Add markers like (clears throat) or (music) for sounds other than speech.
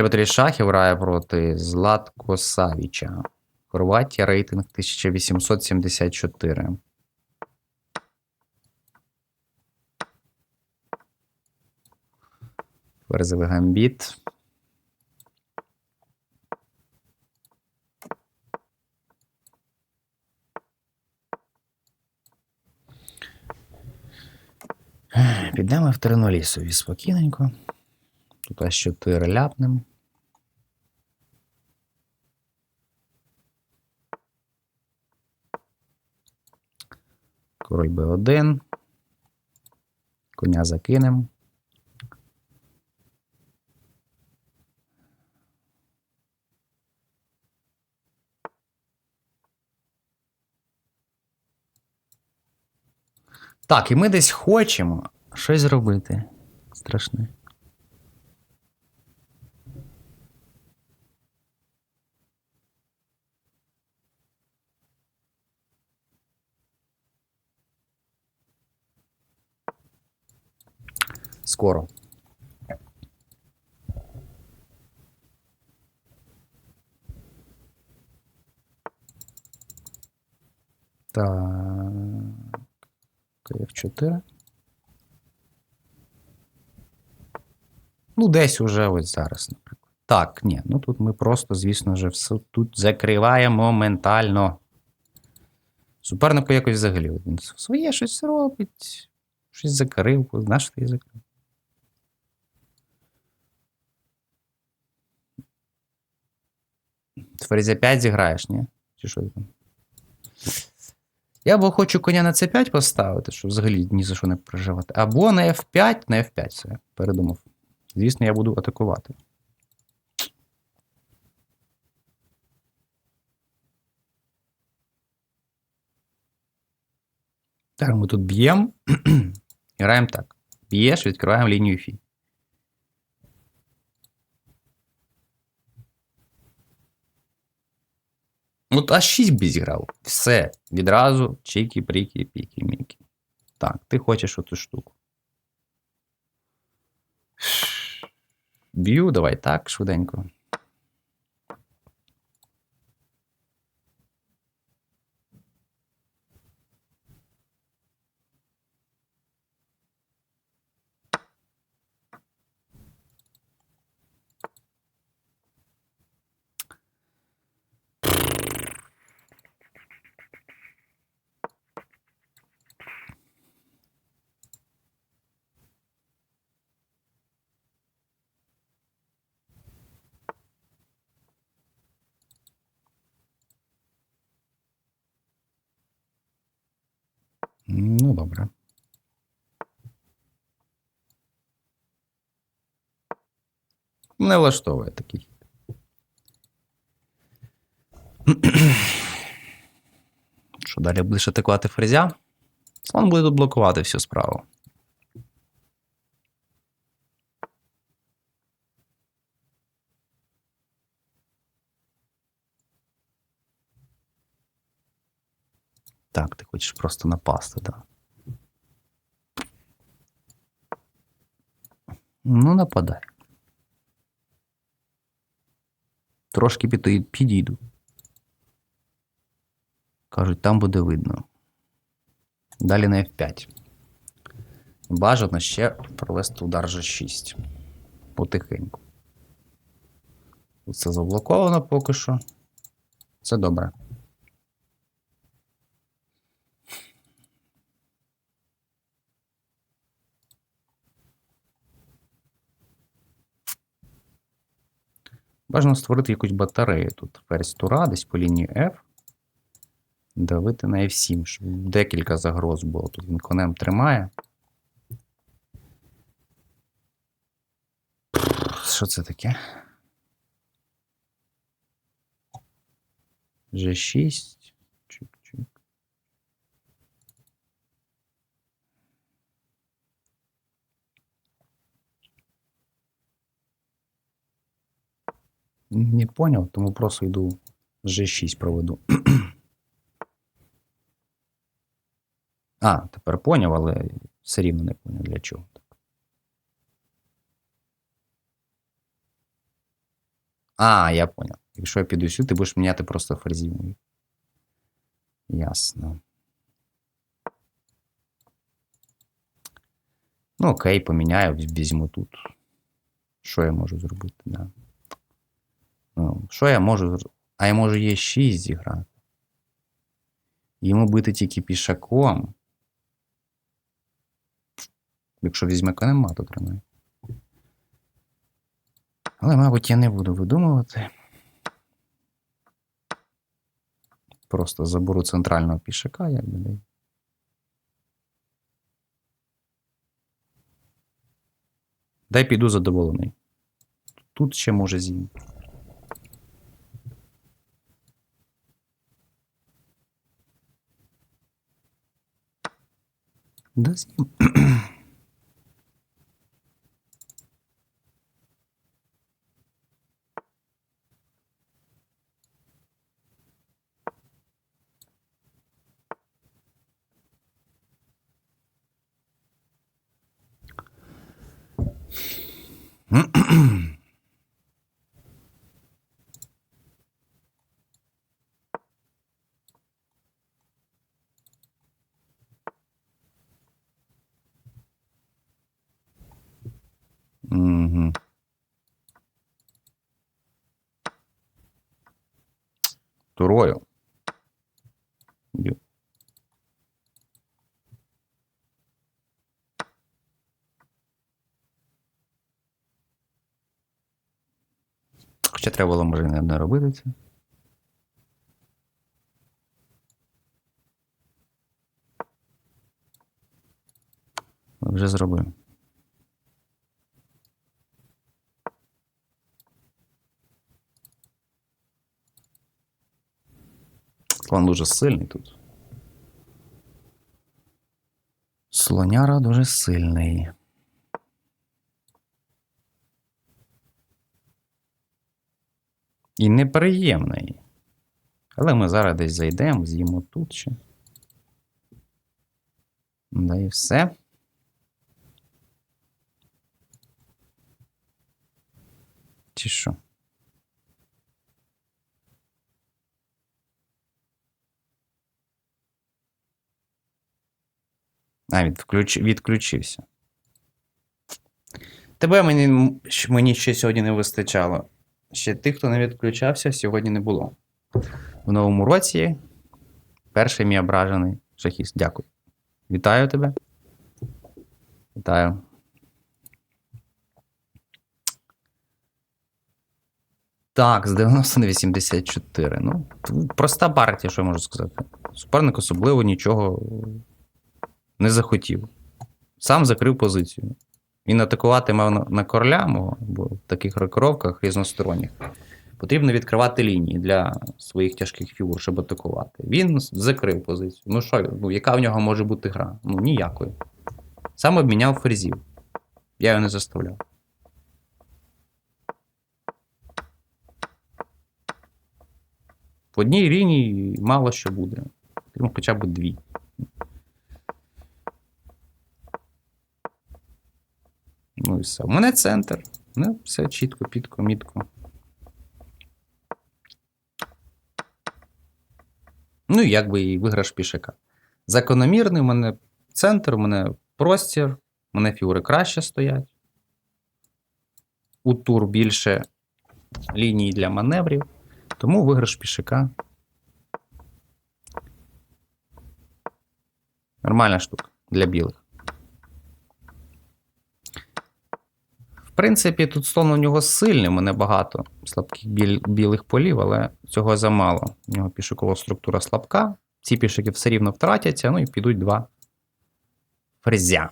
Батарей шахів грає проти Златко Савіча. Хорватія рейтинг 1874. Ферзовий гамбіт. Підемо в Тернолі собі спокійненько. Тут аж 4 ляпнем. Король Б1. Коня закинем. Так, і ми десь хочемо щось зробити. Страшне. Скоро. Так. F4. Ну, десь уже ось зараз, наприклад. Так, ні, ну тут ми просто, звісно ж, все тут закриваємо моментально. Супернику якось взагалі він своє щось робить, щось закрив, знаєш, що ти закрив. Ферзя 5 зіграєш, ні? Чи що там? Я або хочу коня на c5 поставити, щоб взагалі ні за що не переживати. Або на F5, на F5 все, передумав. Звісно, я буду атакувати. Так, ми тут б'ємо. (clears throat) Граємо так. Б'єш, відкриваємо лінію Фі. От аж 6 би зіграв. Все. Відразу чікі, прікі, пікі, мікі. Так, ти хочеш оту штуку. Б'ю, давай так, швиденько. Ну, добре. Не влаштовує такий. (clears throat) Що далі будеш атакувати фрезя? Слон буде тут блокувати всю справу. Так, ти хочеш просто напасти, так. Ну, нападай. Трошки підійду. Кажуть, там буде видно. Далі на F5. Бажано ще провести удар G6. Потихеньку. Це заблоковано поки що. Це добре. Бажано створити якусь батарею тут. Ферзь тура, десь по лінії F. Давити на F7, щоб декілька загроз було. Тут він конем тримає. Що це таке? G6. Не поняв, тому просто йду G6 проведу. (clears throat) А, тепер поняв, але все рівно не поняв для чого. А, я понял. Якщо я піду сюди, ти будеш міняти просто ферзів. Ясно. Ну, окей, поміняю, візьму тут. Що я можу зробити? Да. Ну, що я можу? А я можу є 6 зіграти. Йому бити тільки пішаком. Якщо візьме конема, то тримає. Але, мабуть, я не буду видумувати. Просто заберу центрального пішака, як би. да Дай піду задоволений. Тут ще може з'їм. Да з'їм. Угу. Б'ю. Хоча треба було, може, не робити це. Вже зробив. Слон дуже сильний тут. Слоняра дуже сильний. І неприємний. Але ми зараз десь зайдемо, з'їмо тут ще. Да і все. Чи що? А, відключ... відключився. Тебе мені, мені ще сьогодні не вистачало. Ще тих, хто не відключався, сьогодні не було. В новому році перший мій ображений шахіст. Дякую. Вітаю тебе. Вітаю. Так, з 90 на 84. Ну, проста партія, що я можу сказати. Суперник особливо нічого не захотів. Сам закрив позицію. Він атакувати мав на, короля, мого, бо в таких рокировках різносторонніх потрібно відкривати лінії для своїх тяжких фігур, щоб атакувати. Він закрив позицію. Ну що, ну, яка в нього може бути гра? Ну, ніякої. Сам обміняв ферзів. Я його не заставляв. В одній лінії мало що буде. Потрібно хоча б дві. Ну і все. У мене центр. Ну, все чітко, підко, мітко. Ну, і якби і виграш пішака. Закономірний, у мене центр, у мене простір, у мене фігури краще стоять. У тур більше ліній для маневрів. Тому виграш пішака. Нормальна штука для білих. Принципі, тут слон у нього сильний, у слабких білих полів, але цього замало. У нього пішокова структура слабка. Ці пішики все рівно втратяться, ну і підуть два фрезя.